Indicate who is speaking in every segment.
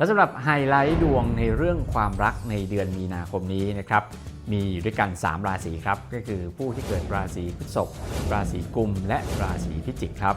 Speaker 1: และสำหรับไฮไลท์ดวงในเรื่องความรักในเดือนมีนาคมนี้นะครับมีอยู่ด้วยกัน 3 ราศีครับ ก็คือผู้ที่เกิดราศีพฤษภราศีกุม และราศีพิจิกครับ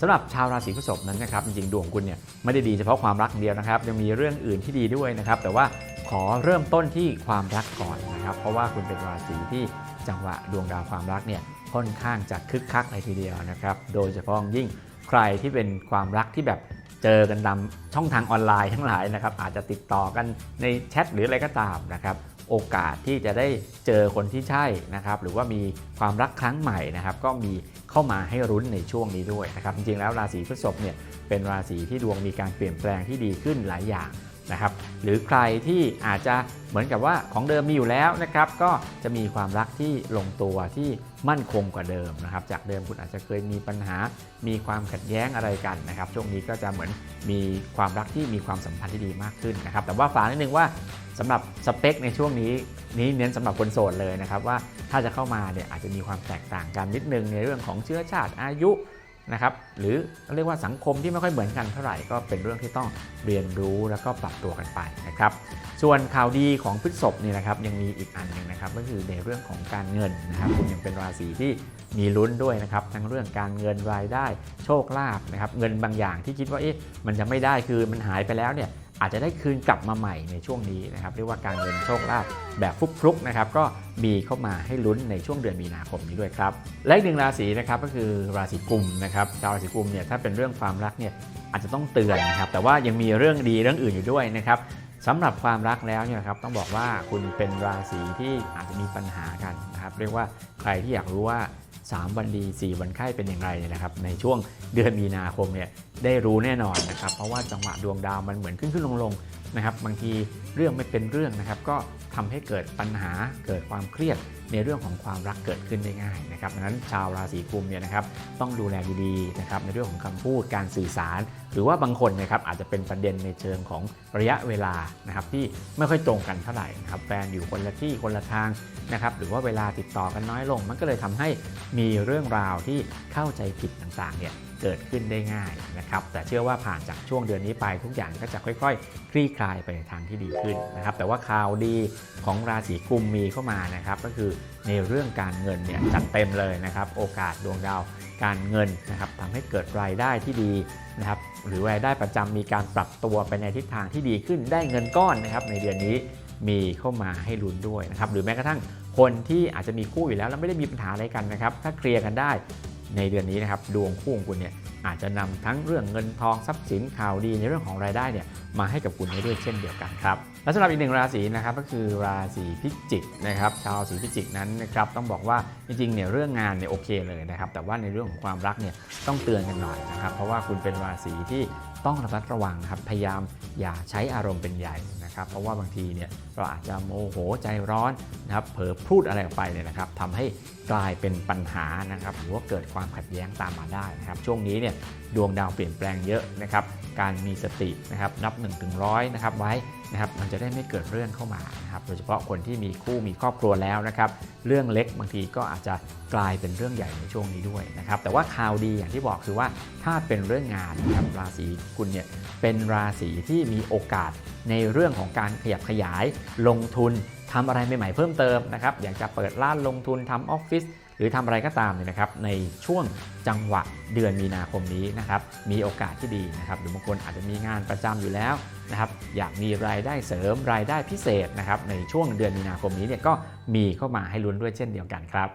Speaker 1: สำหรับชาวราศีพฤษภนั้นนะครับจริงๆดวงคุณเนี่ยไม่ได้ดีเฉพาะความรักเดียวนะครับยังมีเรื่องอื่นที่ดีด้วยนะครับแต่ว่าขอเริ่มต้นที่ความรักก่อนนะครับ เพราะว่าคุณเป็นราศีที่จังหวะดวงดาวความรักเนี่ยค่อนข้างจะคึกคักเลยทีเดียวนะครับ โดยเฉพาะยิ่งใครที่เป็นความรักที่แบบ เจอกันตามช่องทางออนไลน์ทั้งหลายนะครับ อาจจะติดต่อกันในแชทหรืออะไรก็ตามนะครับ โอกาสที่จะได้เจอคนที่ใช่นะครับ หรือว่ามีความรักครั้งใหม่นะครับ ก็มีเข้ามาให้รุ้นในช่วงนี้ด้วยนะครับ จริงๆแล้วราศีพฤษภเนี่ยเป็นราศีที่ดวงมีการเปลี่ยนแปลงที่ดีขึ้นหลายอย่าง นะครับหรือใครที่อาจจะเหมือนกับว่าของเดิมมีอยู่แล้วนะครับก็จะมีความรักที่ลงตัวที่มั่นคงกว่าเดิมนะครับจากเดิมคุณอาจจะเคยมีปัญหา มีความขัดแย้งอะไรกันนะครับช่วงนี้ก็จะเหมือนมีความรักที่มีความสัมพันธ์ที่ดีมากขึ้นนะครับแต่ว่าฝากนิดนึงว่าสำหรับสเปคในช่วงนี้นี้เน้นสำหรับคนโสดเลยนะครับว่าถ้าจะเข้ามาเนี่ยอาจจะมีความแตกต่างกันนิดนึงในเรื่องของเชื้อชาติอายุ นะครับหรือเรียกว่าสังคมที่ไม่ค่อยเหมือนกันเท่าไหร่ก็เป็นเรื่องที่ต้องเรียนรู้แล้วก็ปรับตัวกันไปนะครับส่วนข่าวดีของพฤษภนี่นะครับยังมีอีกอันหนึ่งนะครับก็คือในเรื่องของการเงินนะครับคุณยังเป็นราศีที่มีลุ้นด้วยนะครับทั้งเรื่องการเงินรายได้โชคลาภนะครับเงินบางอย่างที่คิดว่าเอ๊ะมันจะไม่ได้คือมันหายไปแล้วเนี่ย อาจจะได้คืนกลับมาใหม่ในช่วงนี้นะครับเรียกว่าการเงินโชคลาภแบบฟลุกๆนะครับก็มีเข้ามาให้ลุ้นในช่วงเดือนมีนาคมนี้ด้วยครับและอีกหนึ่งราศีนะครับก็คือราศีกุมนะครับชาวราศีกุมเนี่ยถ้าเป็นเรื่องความรักเนี่ยอาจจะต้องเตือนนะครับแต่ว่ายังมีเรื่องดีเรื่องอื่นอยู่ด้วยนะครับ สำหรับความรักแล้วเนี่ยครับต้องบอกว่าคุณเป็นราศีที่อาจจะมีปัญหากันนะครับเรียกว่าใครที่อยากรู้ว่า 3 วันดี 4 วันไข้เป็นอย่างไรเนี่ยนะครับในช่วงเดือนมีนาคมเนี่ยได้รู้แน่นอนนะครับเพราะว่าจังหวะดวงดาวมันเหมือนขึ้นขึ้นลงลงนะครับบางทีเรื่องไม่เป็นเรื่องนะครับก็ทำให้เกิดปัญหาเกิดความเครียด ในเรื่องของความรักเกิดขึ้นได้ง่ายนะครับดังนั้นชาวราศีกุมเนี่ยนะครับต้องดูแลดีๆนะครับในเรื่องของคำพูดการสื่อสาร หรือว่าบางคนนะครับอาจจะเป็นประเด็นในเชิงของระยะเวลานะครับที่ไม่ค่อยตรงกันเท่าไหร่นะครับแฟนอยู่คนละที่คนละทางนะครับหรือว่าเวลาติดต่อกันน้อยลง มันก็เลยทำให้มีเรื่องราวที่เข้าใจผิดต่างๆเนี่ย เกิดขึ้นได้ง่ายนะครับ แต่เชื่อว่าผ่านจากช่วงเดือนนี้ไปทุกอย่างก็จะค่อยๆคลี่คลายไปในทางที่ดีขึ้นนะครับ แต่ว่าข่าวดีของราศีกุมมีเข้ามานะครับ ก็คือในเรื่องการเงินเนี่ยจัดเต็มเลยนะครับ โอกาสดวงดาวการเงินนะครับทำให้เกิดรายได้ที่ดีนะครับหรือรายได้ประจำมีการปรับตัวไปในทิศทางที่ดีขึ้นได้เงินก้อนนะครับ ในเดือนนี้มีเข้ามาให้ลุ้นด้วยนะครับ หรือแม้กระทั่งคนที่อาจจะมีคู่อยู่แล้วแล้วไม่ได้มีปัญหาอะไรกันนะครับ ถ้าเคลียร์กันได้ ในเดือนนี้นะครับดวงคู่ของคุณเนี่ยอาจจะนำทั้งเรื่องเงินทองทรัพย์สินข่าวดีในเรื่องของรายได้เนี่ยมาให้กับคุณได้ด้วยเช่นเดียวกันครับและสำหรับอีกหนึ่งราศีนะครับก็คือราศีพิจิกนะครับชาวศีพิจิกนั้นนะครับต้องบอกว่าจริงๆเนี่ยเรื่องงานเนี่ยโอเคเลยนะครับแต่ว่าในเรื่องของความรักเนี่ยต้องเตือนกันหน่อยนะครับเพราะว่าคุณเป็นราศีที่ ต้องระมัดระวังครับพยายามอย่าใช้อารมณ์เป็นใหญ่นะครับ เพราะว่าบางทีเนี่ยเราอาจจะโมโหใจร้อนนะครับเผลอพูดอะไรออกไปเนี่ยนะครับทำให้กลายเป็นปัญหานะครับหรือว่าเกิดความขัดแย้งตามมาได้นะครับช่วงนี้เนี่ยดวงดาวเปลี่ยนแปลงเยอะนะครับการมีสตินะครับนับ1นึถึงร้อยนะครับไว้นะครับมันจะได้ไม่เกิดเรื่องเข้ามานะครับโดยเฉพาะคนที่มีคู่มีครอบครัวแล้วนะครับเรื่องเล็กบางทีก็อาจจะกลายเป็นเรื่องใหญ่ในช่วงนี้ด้วยนะครับแต่ว่าข่าวดีอย่างที่บอกคือว่าถ้าเป็นเรื่องงานนะครับราศีคุณเนี่ยเป็นราศีที่มีโอกาสในเรื่องของการขยับขยาย ลงทุนทำอะไรใหม่ๆเพิ่มเติมนะครับอยากจะเปิดร้านลงทุนทำออฟฟิศหรือทำอะไรก็ตามเนี่ยนะครับในช่วงจังหวะเดือนมีนาคมนี้นะครับมีโอกาสที่ดีนะครับหรือบางคนอาจจะมีงานประจำอยู่แล้ว นะครับอยากมีรายได้เสริมรายได้พิเศษนะครับในช่วงเดือนมีนาคมนี้เนี่ยก็มีเข้ามาให้ลุ้นด้วยเช่นเดียวกันครับ